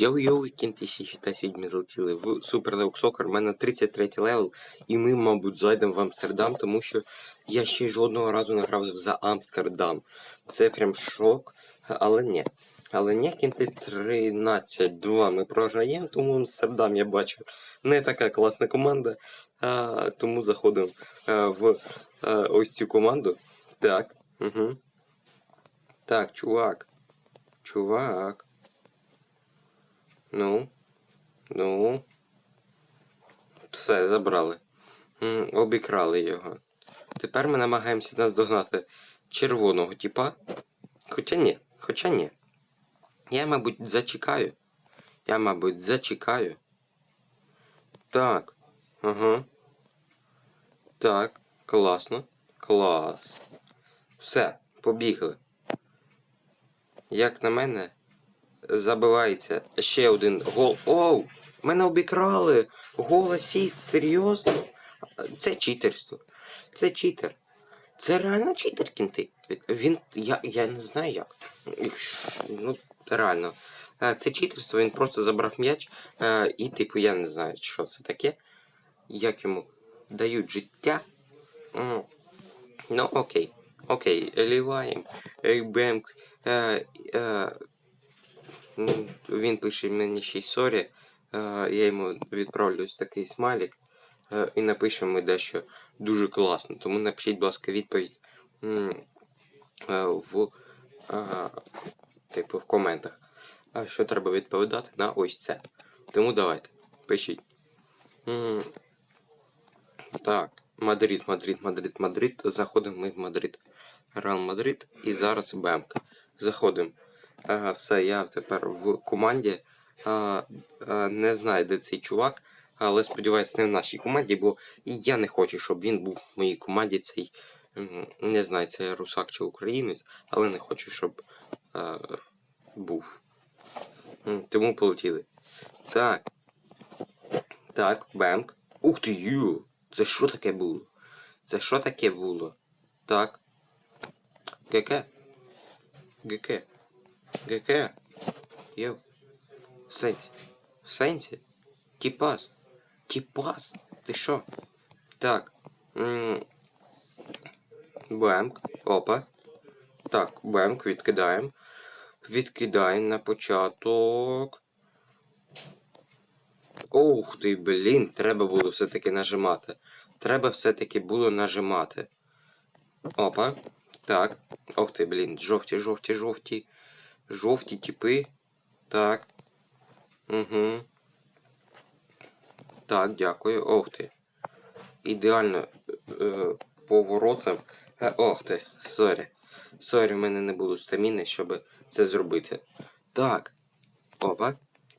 Йоу-йоу, та сьогодні залетіли в Super League Soccer. У мене 33 левел, і ми, мабуть, зайдемо в Амстердам, тому що я ще жодного разу не грав за Амстердам. Це прям шок, але ні. Але ні, кінти 13-2 ми програємо, тому Амстердам я бачу не така класна команда. А, тому заходимо а, в а, ось цю команду. Так. Угу. Так, чувак. Чувак. Ну. Ну. Все, забрали. Обікрали його. Тепер ми намагаємося наздогнати червоного типа. Хоча ні, хоча ні. Я, мабуть, зачекаю. Я, мабуть, зачекаю. Так. Ага. Так, класно. Клас. Все, побігли. Як на мене, забивається ще один гол. Оу! Мене обікрали! Гол асіст, серйозно? Це читерство. Це читер. Це реально читер кінти. Він. Я, я не знаю як. Ну, реально. Е, Це читерство, він просто забрав м'яч. е, І, типу, я не знаю, що це таке. Як йому дають життя. Ну, окей. Окей, Ліваєм, Бенкс. Е, він пише мені ще й сорі. Е, я йому відправлю ось такий смайлик. Е, і напишемо дещо дуже класно. Тому напишіть, будь ласка, відповідь е, в, типу, в коментах. Що треба відповідати на ось це. Тому давайте, пишіть. Так, Мадрид, Мадрид, Мадрид, Мадрид. Заходимо ми в Мадрид. Реал Мадрид і зараз Бемк. Заходимо. Все, я тепер в команді. Не знаю, де цей чувак, але сподіваюся, не в нашій команді, бо я не хочу, щоб він був в моїй команді. Цей не знаю, це русак чи українець, але не хочу, щоб був. Тому полетіли. Так. Так, Бемк. Ух ти ю! Це що таке було? Це що таке було? Так. ГК. ГК. ГК. Йоу. В сенсі. В сенсі? Тіпас. Тіпас. Ти що? Так. Бемк. Опа. Так, бемк відкидаємо. Відкидаємо на початок. Ух ти, блін, треба було все-таки нажимати. Треба все-таки було нажимати. Опа. Так. Ох ти, блін, жовті, жовті, жовті. Жовті типи. Так. Угу. Так, дякую. Ох ти. Ідеально е, поворотом. Е, ох ти, сорі. Сорі, в мене не було стаміни, щоб це зробити. Так. Опа.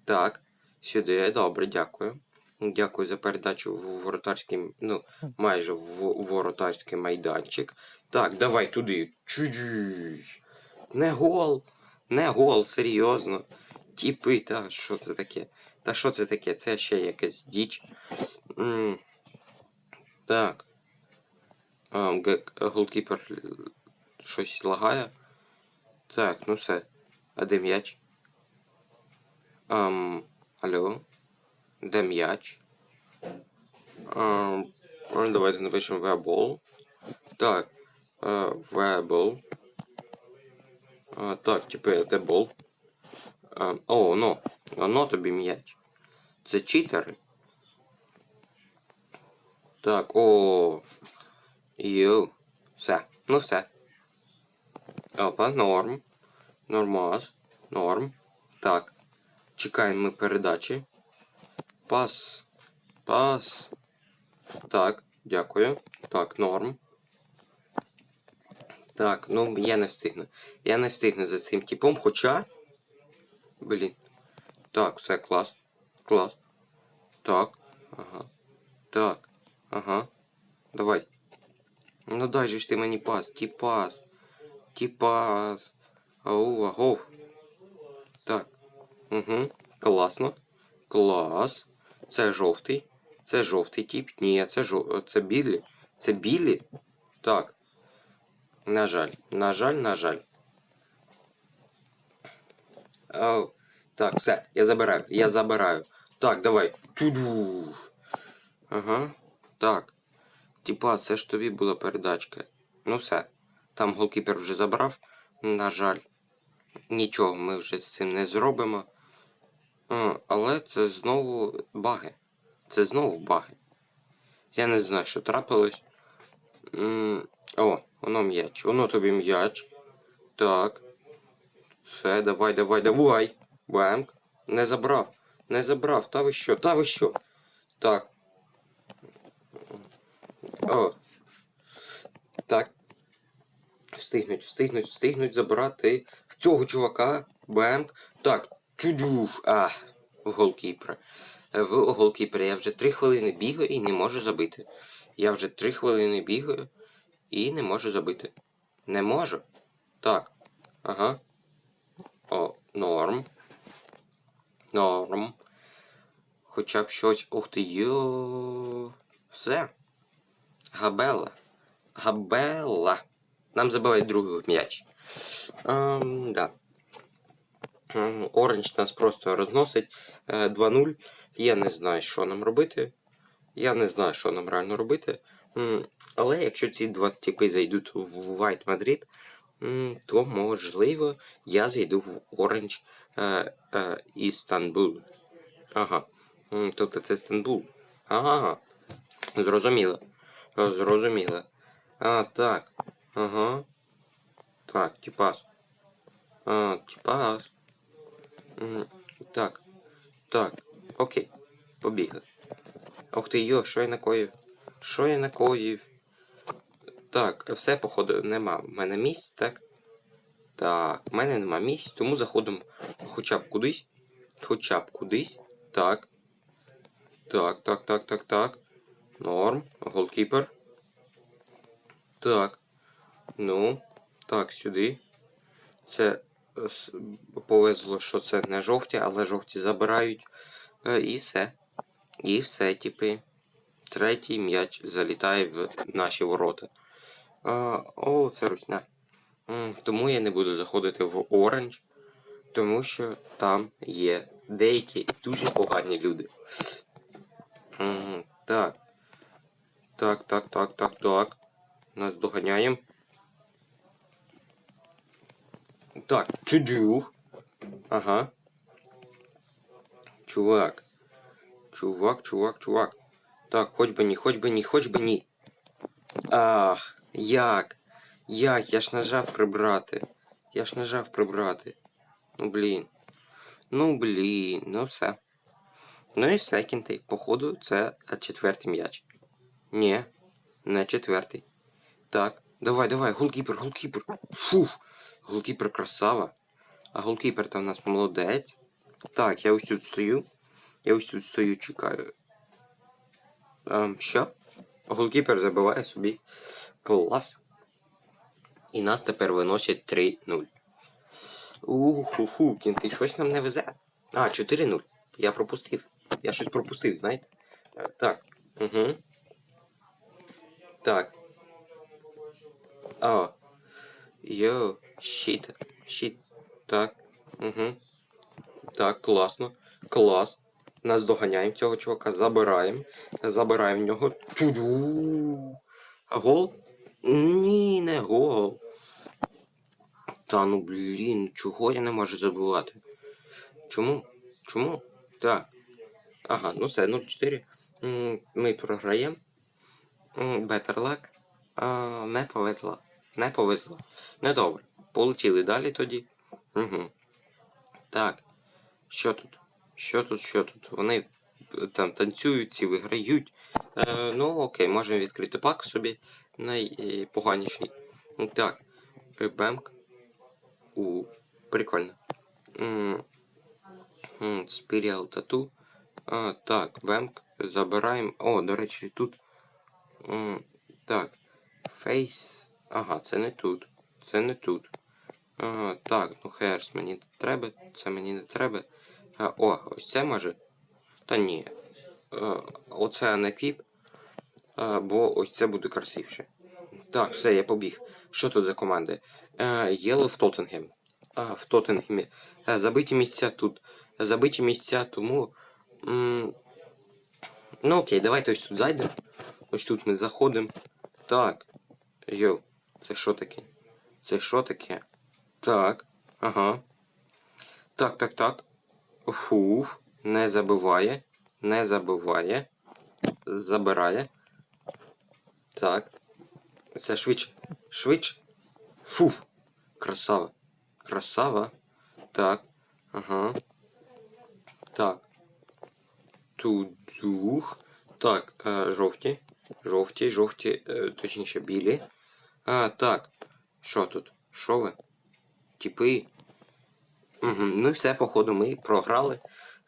Так. Сюди, добре, дякую. Дякую за передачу в воротарський, ну, майже в воротарський майданчик. Так, давай туди. Чуджуж. Не гол. Не гол, серйозно. Тіпи, та що це таке? Та що це таке? Це ще якась діч. М, Так. А, голкіпер щось лагає. Так, ну все. А де м'яч? Ам, алло. Де м'яч? Ам, давайте напишемо вебол. Так. Вебол. А, так, типу, де бол? А, о, ну. Оно тобі м'яч. Це читери. Так, о. Йоу. Все. Ну все. Опа, норм. Нормас. Норм. Так. Чекаємо ми передачі. Пас. Пас. Так, дякую. Так, норм. Так, ну я не встигну. Я не встигну за цим типом, хоча. Блін. Так, все, клас. Клас. Так. Ага. Так. Ага. Давай. Ну дай же ж ти мені пас. Ті пас. Ті пас. Ау, агов. Так. Угу. Класно. Клас. Це жовтий. Це жовтий тип. Ні, це жов... Це білі. Це білі. Так. На жаль. На жаль, на жаль. Оу. Так, все, я забираю, я забираю. Так, давай. Туду. Ага. Так. Типа, це ж тобі була передачка. Ну все. Там голкіпер вже забрав. На жаль. Нічого ми вже з цим не зробимо. Але це знову баги. Це знову баги. Я не знаю, що трапилось. О, воно м'яч. Воно тобі м'яч. Так. Все, давай, давай, давай. Бемк. Не забрав. Не забрав. Та ви що? Та ви що? Так. О. Так. Встигнуть, встигнуть, встигнуть забрати в цього чувака. Бемк. Так. Чудюх. А. В голкіпера. Е, В голкіпера я вже три хвилини бігаю і не можу забити. Я вже три хвилини бігаю і не можу забити. Не можу. Так. Ага. О, норм. Норм. Хоча б щось. Ух ти йо. Все. Габела. Габела. Нам забивають другий м'яч. Ем, да. Ем, Оранж нас просто розносить е, 2-0. Я не знаю, що нам робити. Я не знаю, що нам реально робити. Але якщо ці два типи зайдуть в White Madrid, то можливо я зайду в Orange е, е, Істанбул. Ага. Тобто це Стамбул. Ага. Зрозуміло. Е, Зрозуміло. А, так. Ага. Так, типас. А, типас. Так. Так. Окей. Побігли. Ох ти йо, що я накоїв? Що я накоїв? Так, все, походу, нема в мене місць, так? Так, в мене нема місць, тому заходимо хоча б кудись. Хоча б кудись. Так. Так, так, так, так, так. Норм. Голкіпер. Так. Ну. Так, сюди. Це е, повезло, що це не жовті, але жовті забирають. Е, І все. І все, типи. Третій м'яч залітає в наші ворота. О, це русня. Тому я не буду заходити в Оранж, тому що там є деякі дуже погані люди. Так. Так, так, так, так, так. Нас доганяємо. Так, чуджух. Ага. Чувак. Чувак, чувак, чувак. Так, хоч би ні, хоч би ні, хоч би ні. Ах, як? Як? Я ж нажав прибрати. Я ж нажав прибрати. Ну блін. Ну блін, ну все. Ну і все. Походу, це е, четвертий м'яч. Ні, не четвертий. Так, давай, давай, голкіпер, голкіпер. Фух, голкіпер красава. А голкіпер там у нас молодець. Так, я ось тут стою. Я ось тут стою, чекаю. Ем, що? Голкіпер забиває собі. Клас. І нас тепер виносять 3-0. Уху-ху, кінти, щось нам не везе. А, 4-0. Я пропустив. Я щось пропустив, знаєте? Так. Угу. Так. А. Йо, щит. Щит. Так. Угу. Так, класно. Клас. Нас доганяємо цього чувака, забираємо. Забираємо в нього. Тю-ду. Гол? Ні, не гол. Та ну блін, чого я не можу забувати? Чому? Чому? Так. Ага, ну все, 0-4. Ми програємо. Better luck. А, не повезло. Не повезло. Не добре. Полетіли далі тоді. Угу. Так. Що тут? Що тут, що тут? Вони е, там танцюють, ці виграють. Е, ну окей, можемо відкрити пак собі найпоганіший. Так. Е, Бемк. У, прикольно. Спіріал тату. А, так, Бемк. Забираємо. О, до речі, тут. М, Так. Фейс. Ага, це не тут. Це не тут. Ага, так, ну херс мені не треба, це мені не треба. А, о, ось це може. Та ні. Е, оце не квіп. Е, бо ось це буде красивше. Так, все, я побіг. Що тут за команди? Е, Єло в Тоттенгем. А, в Тоттенгемі. Е, забиті місця тут. забиті місця, тому. м, ну окей, давайте ось тут зайдемо. Ось тут ми заходимо. Так. Йоу, це що таке? Це що таке? Так. Ага. Так, так, так. Фуф. Не забиває. Не забиває. Забирає. Так. Все швидше. Швидше. Фуф. Красава. Красава. Так. Ага. Так. Тудух. Так, е, жовті. Жовті, жовті, е, точніше білі. А, так. Що тут? Що ви? Тіпи. Угу. Ну і все, походу, ми програли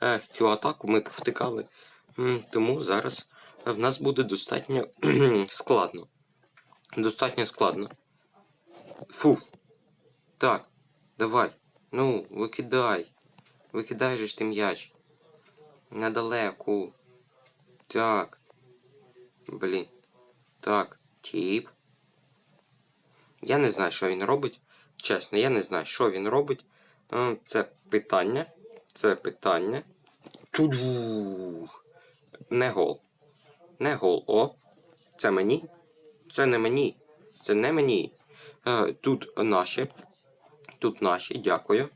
е, цю атаку, ми провтикали. М, Тому зараз в нас буде достатньо складно. Достатньо складно. Фу. Так, давай. Ну, викидай. Викидай же ж ти м'яч. Недалеко. Так. Блін. Так. Тіп. Я не знаю, що він робить. Чесно, я не знаю, що він робить. Це питання. Це питання. Туду. Не гол. Не гол. О. Це мені. Це не мені. Це не мені. Тут наші. Тут наші. Дякую.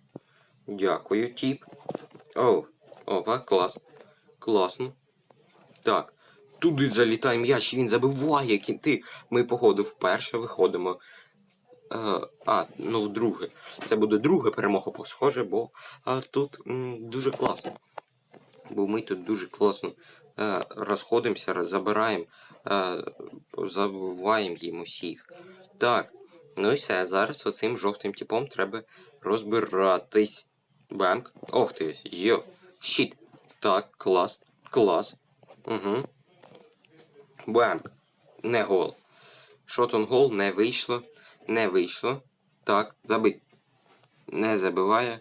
Дякую, тіп. О, опа, клас. Класно. Так. Туди залітає м'яч, він забиває кінти. Ми, походу, вперше виходимо. Е, а, ну вдруге. Це буде друга перемога, бо схоже, бо а, тут м, дуже класно. Бо ми тут дуже класно е, розходимося, забираємо, е, забуваємо їм усіх. Так, ну і все, зараз оцим жовтим типом треба розбиратись. Бемк. Ох ти, йо. Щит. Так, клас, клас. Угу. Бемк. Не гол. Шотон гол не вийшло. Не вийшло. Так, забить. Не забиває.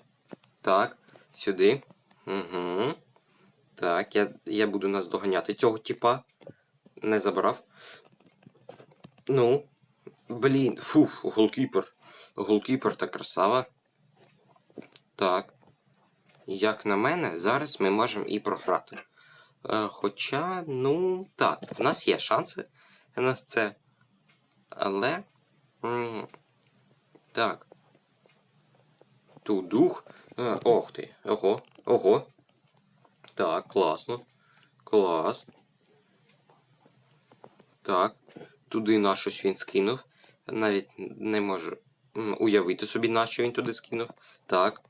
Так, сюди. Угу. Так, я, я буду нас доганяти. Цього типа. Не забрав. Ну. Блін, фух, голкіпер. Голкіпер та красава. Так. Як на мене, зараз ми можемо і програти. Е, хоча, ну, так, в нас є шанси на це. Але. Так. Тут дух. Ох ти. Ого. Ого. Так, класно. Клас. Так. Туди на щось він скинув. Навіть не можу уявити собі, на що він туди скинув. Так.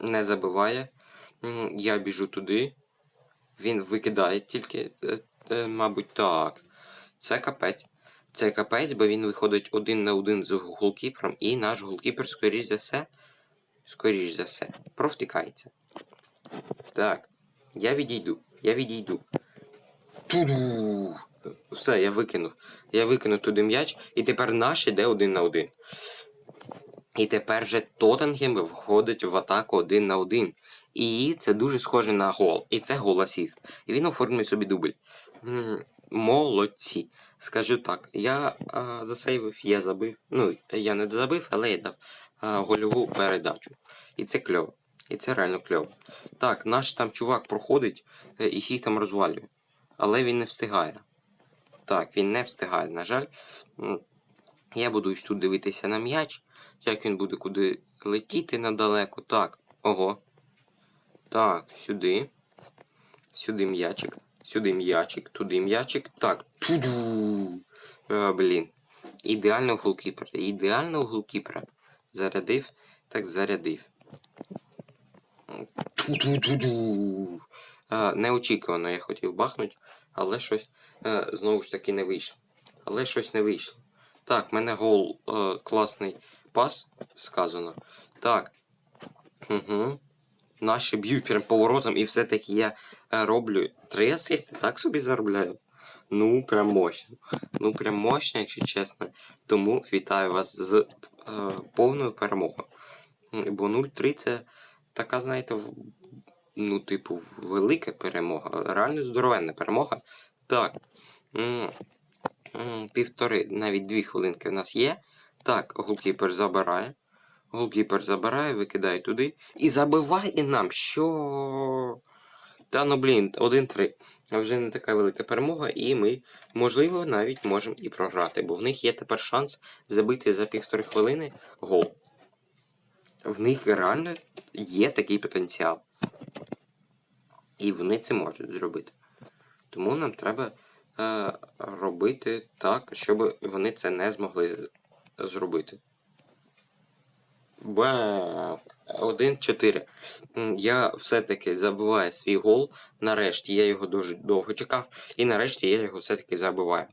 Не забиває. Я біжу туди. Він викидає тільки, е, е, мабуть, так. Це капець. Це капець, бо він виходить один на один з голкіпером, і наш голкіпер, скоріш за все, скоріш за все, провтикається. Так. Я відійду. Я відійду. Туду. Все, я викинув. Я викинув туди м'яч, і тепер наш іде один на один. І тепер вже Тоттенгем входить в атаку один на один. І це дуже схоже на гол. І це гол асіст. І він оформлює собі дубль. М, Молодці. Скажу так, я а, засейвив, я забив. Ну, я не забив, але я дав а, гольову передачу. І це кльово. І це реально кльово. Так, наш там чувак проходить е, і всіх там розвалює. Але він не встигає. Так, він не встигає, на жаль. Я буду ось тут дивитися на м'яч, як він буде куди летіти надалеко. Так, ого. Так, сюди. Сюди м'ячик. Сюди м'ячик, туди м'ячик. Так. Туду. Е, блін. Ідеального голкіпера. Ідеального голкіпера. Зарядив, так зарядив. Ту-ту-ту-ду. Е, неочікувано я хотів бахнути, але щось е, знову ж таки не вийшло. Але щось не вийшло. Так, в мене гол е, класний пас сказано. Так. Угу. Наші б'ють прям поворотом, і все-таки я роблю три асисти, так собі заробляю. Ну, прям мощно. Ну, прям мощно, якщо чесно. Тому вітаю вас з е, повною перемогою. Бо 0-3 це така, знаєте, ну, типу, велика перемога. Реально здоровенна перемога. Так. Півтори, навіть дві хвилинки в нас є. Так, голкіпер забирає. Голкіпер забирає, викидає туди і забиває нам. Що? Та ну блін, 1-3. Вже не така велика перемога, і ми, можливо, навіть можемо і програти, бо в них є тепер шанс забити за півтори хвилини гол. В них реально є такий потенціал. І вони це можуть зробити. Тому нам треба е, робити так, щоб вони це не змогли зробити. Бам! 1-4. Я все-таки забиваю свій гол. Нарешті я його дуже довго чекав. І нарешті я його все-таки забиваю.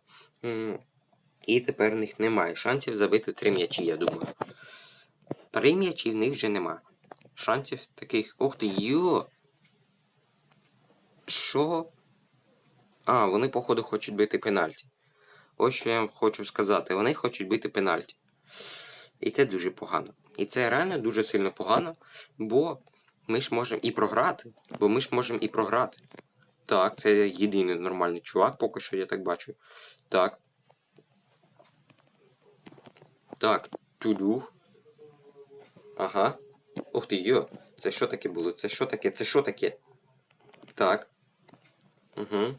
І тепер в них немає шансів забити три м'ячі, я думаю. Три м'ячі в них вже нема. Шансів таких. Ух ти, йо! Що? А, вони, походу, хочуть бити пенальті. Ось що я вам хочу сказати. Вони хочуть бити пенальті. І це дуже погано. І це реально дуже сильно погано, бо ми ж можемо і програти. Бо ми ж можемо і програти. Так, це єдиний нормальний чувак, поки що я так бачу. Так. Так, тудух. Ага. Ух ти, йо. Це що таке було? Це що таке? Це що таке? Так. Угу.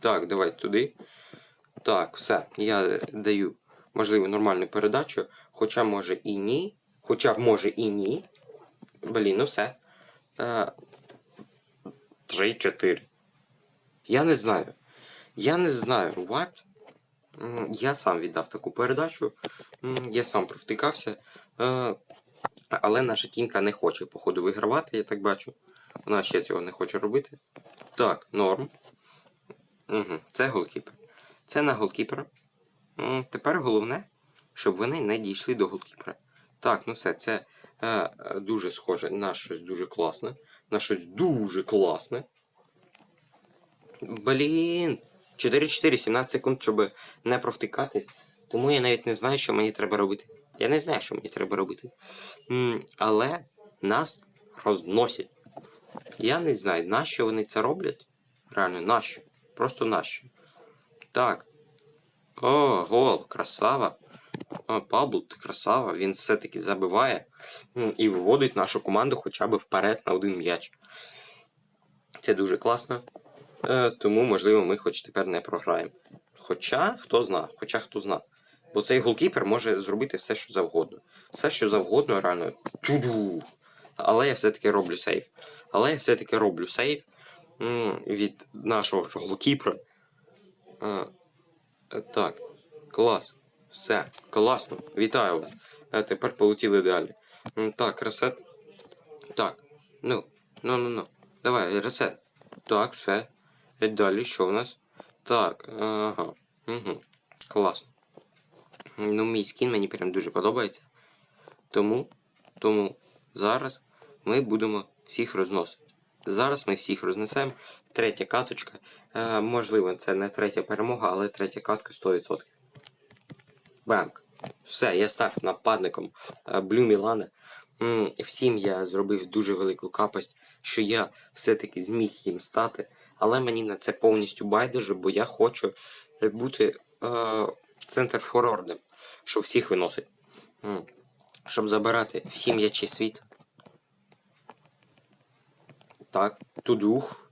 Так, давай туди. Так, все. Я даю, можливо, нормальну передачу. Хоча може і ні. Хоча б може і ні. Блін, ну все. Е, 3-4. Я не знаю. Я не знаю. What? Я сам віддав таку передачу. Я сам провтикався. Е, Але наша тімка не хоче, походу, вигравати, я так бачу. Вона ще цього не хоче робити. Так, норм. Угу, це голкіпер. Це на голкіпера. Тепер головне, щоб вони не дійшли до голкіпера. Так, ну все, це е, е, дуже схоже на щось дуже класне. На щось дуже класне. Блін. 4-4, 17 секунд, щоб не провтикатись. Тому я навіть не знаю, що мені треба робити. Я не знаю, що мені треба робити. М, але нас розносять. Я не знаю, нащо вони це роблять. Реально, нащо? Просто нащо. Так. О, гол, красава. Пабло, ти красава. Він все-таки забиває і виводить нашу команду хоча б вперед на один м'яч. Це дуже класно. Е, тому, можливо, ми хоч тепер не програємо. Хоча хто зна, хоча хто зна. Бо цей голкіпер може зробити все, що завгодно. Все, що завгодно, реально. Туду. Але я все-таки роблю сейф. Але я все-таки роблю сейф від нашого голкіпера. Е, е, так, клас. Все, класно. Вітаю вас. А тепер полетіли далі. Так, ресет. Так. Ну, ну, ну, ну. Давай, ресет. Так, все. І далі що в нас? Так, ага. Угу. Класно. Ну, мій скін мені прям дуже подобається. Тому, тому зараз ми будемо всіх розносити. Зараз ми всіх рознесемо. Третя каточка. Е, можливо, це не третя перемога, але третя катка 100%. Бамк. Все, я став нападником е, Блю Мілана. Всім я зробив дуже велику капость, що я все-таки зміг їм стати. Але мені на це повністю байдуже, бо я хочу е, бути е, центр форордом, що всіх виносить. Щоб забирати всі м'ячі світу. Так, тудух.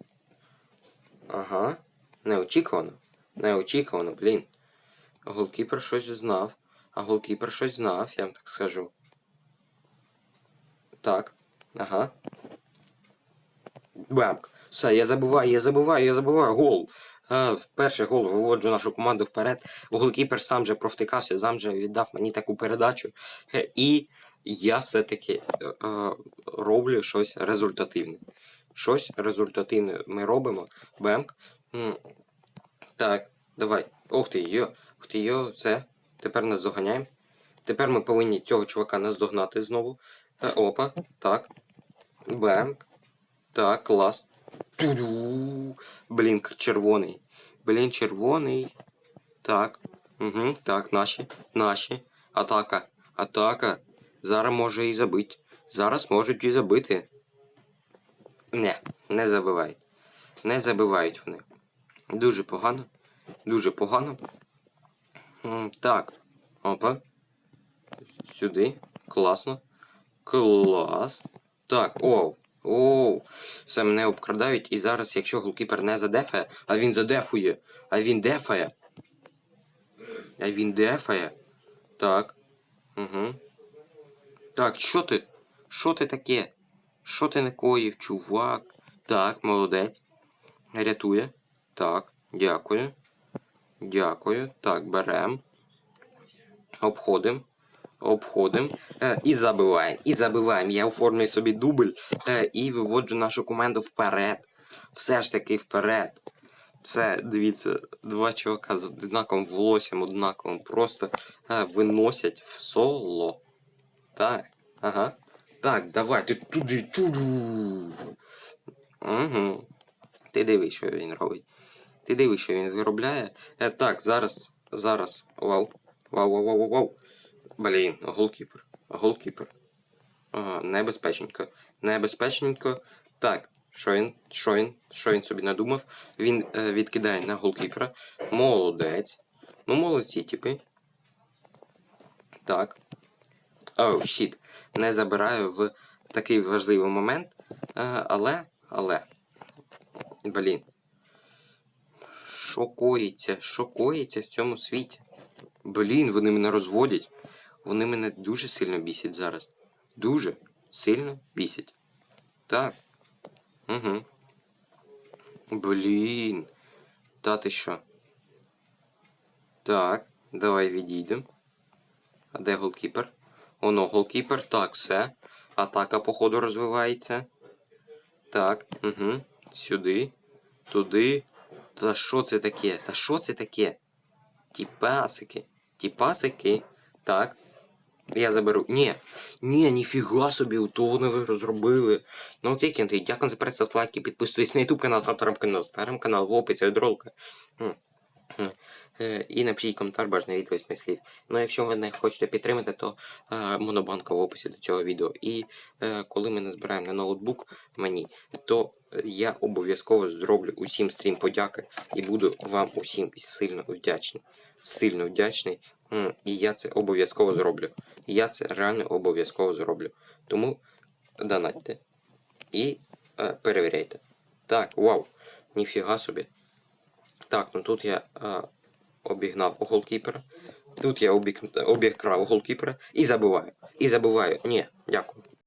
Ага. Неочікувано. Неочікувано, блін. Голкіпер щось знав. А голкіпер щось знав, я вам так скажу. Так. Ага. Бамк. Все, я забуваю, я забуваю, я забуваю. Гол. А, перший гол виводжу нашу команду вперед. Голкіпер сам же провтикався, сам же віддав мені таку передачу. Е, І я все-таки е, роблю щось результативне. Щось результативне ми робимо. Бемк. Так, давай. Ух ти, йо. Ти, йо, все. Тепер нас доганяємо. Тепер ми повинні цього чувака наздогнати знову. Е, Опа, так. Бемк. Так, клас. Ту-ду. Блін, червоний. Блін, червоний. Так. Угу, так, наші. Наші. Атака. Атака. Зараз може і забити. Зараз можуть і забити. Не, не забивають. Не забивають вони. Дуже погано. Дуже погано. Так. Опа. Сюди. Класно. Клас. Так, оу. Оу. Все мене обкрадають. І зараз, якщо голкіпер не задефає, а він задефує. А він дефає. А він дефає. Так. Угу. Так, що ти? Що ти таке? Що ти накоїв, чувак? Так, молодець. Рятує. Так, дякую. Дякую. Так, берем. Обходим. Обходим. Е, і забиваємо. І забиваємо. Я оформлюю собі дубль е, і виводжу нашу команду вперед. Все ж таки вперед. Все, дивіться, два чувака з однаковим волоссям, однаковим, просто е, виносять в соло. Так, ага. Так, давай, ти туди, туди. Угу. Ти дивись, що він робить. Ти дивись, що він виробляє. Е, так, зараз, зараз. Вау. Вау, вау, вау, вау. Блін, голкіпер. Голкіпер. Ага, небезпечненько. Небезпечненько. Так, що він, що він, що він собі надумав? Він е, відкидає на голкіпера. Молодець. Ну, молодці, типи. Так. Оу, щіт. Не забираю в такий важливий момент. Е, але, але. Блін. Що коїться? Що коїться в цьому світі? Блін, вони мене розводять. Вони мене дуже сильно бісять зараз. Дуже сильно бісять. Так. Угу. Блін. Та ти що? Так, давай відійдемо. А де голкіпер? Оно, голкіпер, так, все. Атака, походу, розвивається. Так, угу. Сюди. Туди. Та що це таке? Та що це таке? Ті пасики. Ті пасики. Так. Я заберу. Ні. Ні, ніфіга собі, то вони ви розробили. Ну окей, кінти, дякую за перегляд, лайки, підписуйтесь на ютуб канал, на телеграм канал, старим канал, в описі від ролика. Е, І напишіть коментар, бажано від восьми слів. Ну, якщо ви не хочете підтримати, то е, монобанка в описі до цього відео. І е, коли ми назбираємо на ноутбук мені, то я обов'язково зроблю усім стрім подяки і буду вам усім сильно вдячний. Сильно вдячний. І я це обов'язково зроблю. Я це реально обов'язково зроблю. Тому донатьте і перевіряйте. Так, вау, ніфіга собі. Так, ну тут я обігнав голкіпера. Тут я обіг, обіграв голкіпера і забиваю. І забиваю. Ні, дякую.